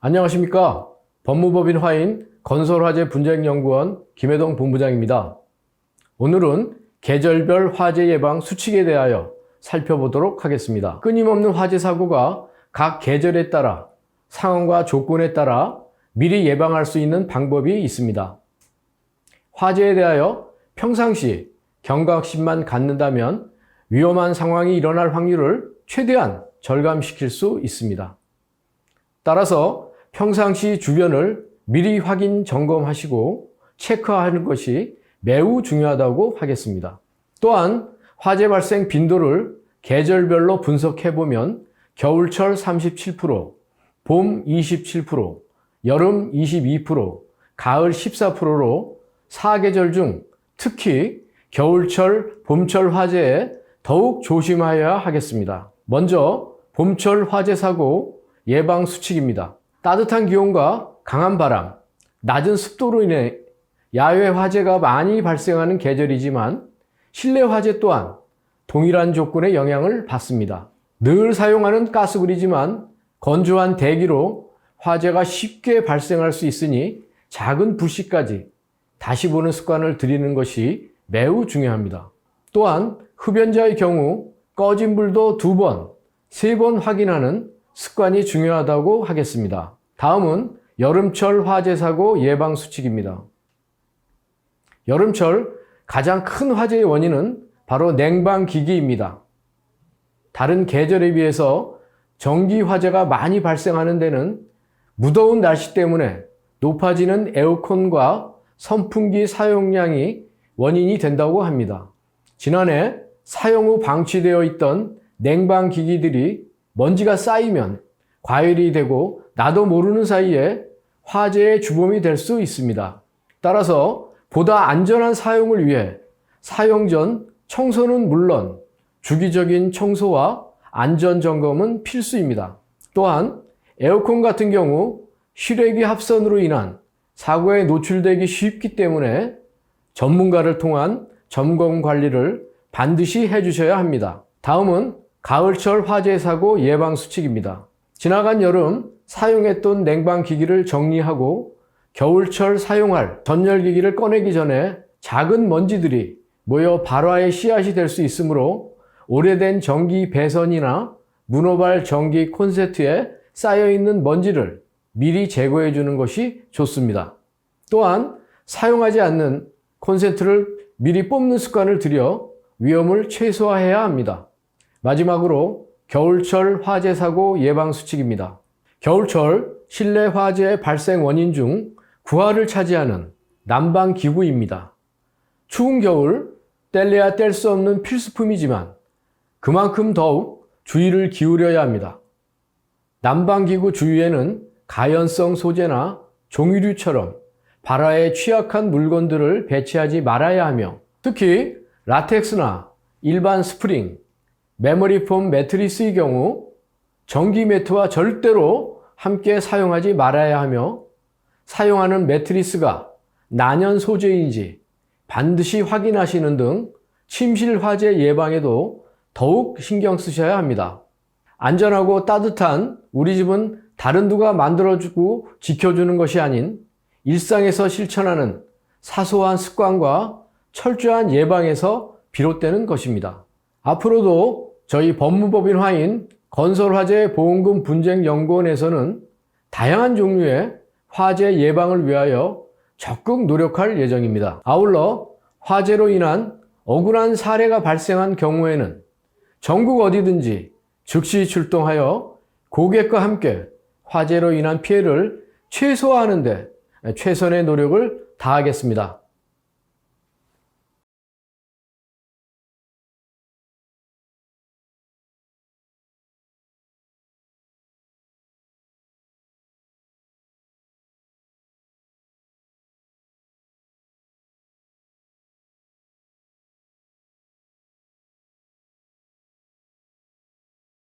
안녕하십니까. 법무법인 화인 건설화재 분쟁연구원 김혜동 본부장입니다. 오늘은 계절별 화재 예방 수칙에 대하여 살펴보도록 하겠습니다. 끊임없는 화재 사고가 각 계절에 따라 상황과 조건에 따라 미리 예방할 수 있는 방법이 있습니다. 화재에 대하여 평상시 경각심만 갖는다면 위험한 상황이 일어날 확률을 최대한 절감시킬 수 있습니다. 따라서 평상시 주변을 미리 확인 점검하시고 체크하는 것이 매우 중요하다고 하겠습니다. 또한 화재 발생 빈도를 계절별로 분석해 보면 겨울철 37%, 봄 27%, 여름 22%, 가을 14%로 사계절 중 특히 겨울철, 봄철 화재에 더욱 조심하여야 하겠습니다. 먼저 봄철 화재 사고 예방 수칙입니다. 따뜻한 기온과 강한 바람, 낮은 습도로 인해 야외 화재가 많이 발생하는 계절이지만 실내 화재 또한 동일한 조건의 영향을 받습니다. 늘 사용하는 가스불이지만 건조한 대기로 화재가 쉽게 발생할 수 있으니 작은 불씨까지 다시 보는 습관을 들이는 것이 매우 중요합니다. 또한 흡연자의 경우 꺼진 불도 두 번, 세 번 확인하는 습관이 중요하다고 하겠습니다. 다음은 여름철 화재 사고 예방 수칙입니다. 여름철 가장 큰 화재의 원인은 바로 냉방 기기입니다. 다른 계절에 비해서 전기 화재가 많이 발생하는 데는 무더운 날씨 때문에 높아지는 에어컨과 선풍기 사용량이 원인이 된다고 합니다. 지난해 사용 후 방치되어 있던 냉방 기기들이 먼지가 쌓이면 과열이 되고 나도 모르는 사이에 화재의 주범이 될 수 있습니다. 따라서 보다 안전한 사용을 위해 사용 전 청소는 물론 주기적인 청소와 안전 점검은 필수입니다. 또한 에어컨 같은 경우 실외기 합선으로 인한 사고에 노출되기 쉽기 때문에 전문가를 통한 점검 관리를 반드시 해주셔야 합니다. 다음은 가을철 화재 사고 예방 수칙입니다. 지나간 여름 사용했던 냉방기기를 정리하고 겨울철 사용할 전열기기를 꺼내기 전에 작은 먼지들이 모여 발화의 씨앗이 될 수 있으므로 오래된 전기 배선이나 문어발 전기 콘센트에 쌓여있는 먼지를 미리 제거해 주는 것이 좋습니다. 또한 사용하지 않는 콘센트를 미리 뽑는 습관을 들여 위험을 최소화해야 합니다. 마지막으로 겨울철 화재 사고 예방 수칙입니다. 겨울철 실내 화재 발생 원인 중 구화를 차지하는 난방 기구입니다. 추운 겨울 뗄래야 뗄 수 없는 필수품이지만 그만큼 더욱 주의를 기울여야 합니다. 난방 기구 주위에는 가연성 소재나 종이류처럼 발화에 취약한 물건들을 배치하지 말아야 하며 특히 라텍스나 일반 스프링, 메모리 폼 매트리스의 경우 전기 매트와 절대로 함께 사용하지 말아야 하며 사용하는 매트리스가 난연 소재인지 반드시 확인하시는 등 침실 화재 예방에도 더욱 신경 쓰셔야 합니다. 안전하고 따뜻한 우리 집은 다른 누가 만들어주고 지켜주는 것이 아닌 일상에서 실천하는 사소한 습관과 철저한 예방에서 비롯되는 것입니다. 앞으로도 저희 법무법인 화인 건설화재 보험금 분쟁연구원에서는 다양한 종류의 화재 예방을 위하여 적극 노력할 예정입니다. 아울러 화재로 인한 억울한 사례가 발생한 경우에는 전국 어디든지 즉시 출동하여 고객과 함께 화재로 인한 피해를 최소화하는 데 최선의 노력을 다하겠습니다.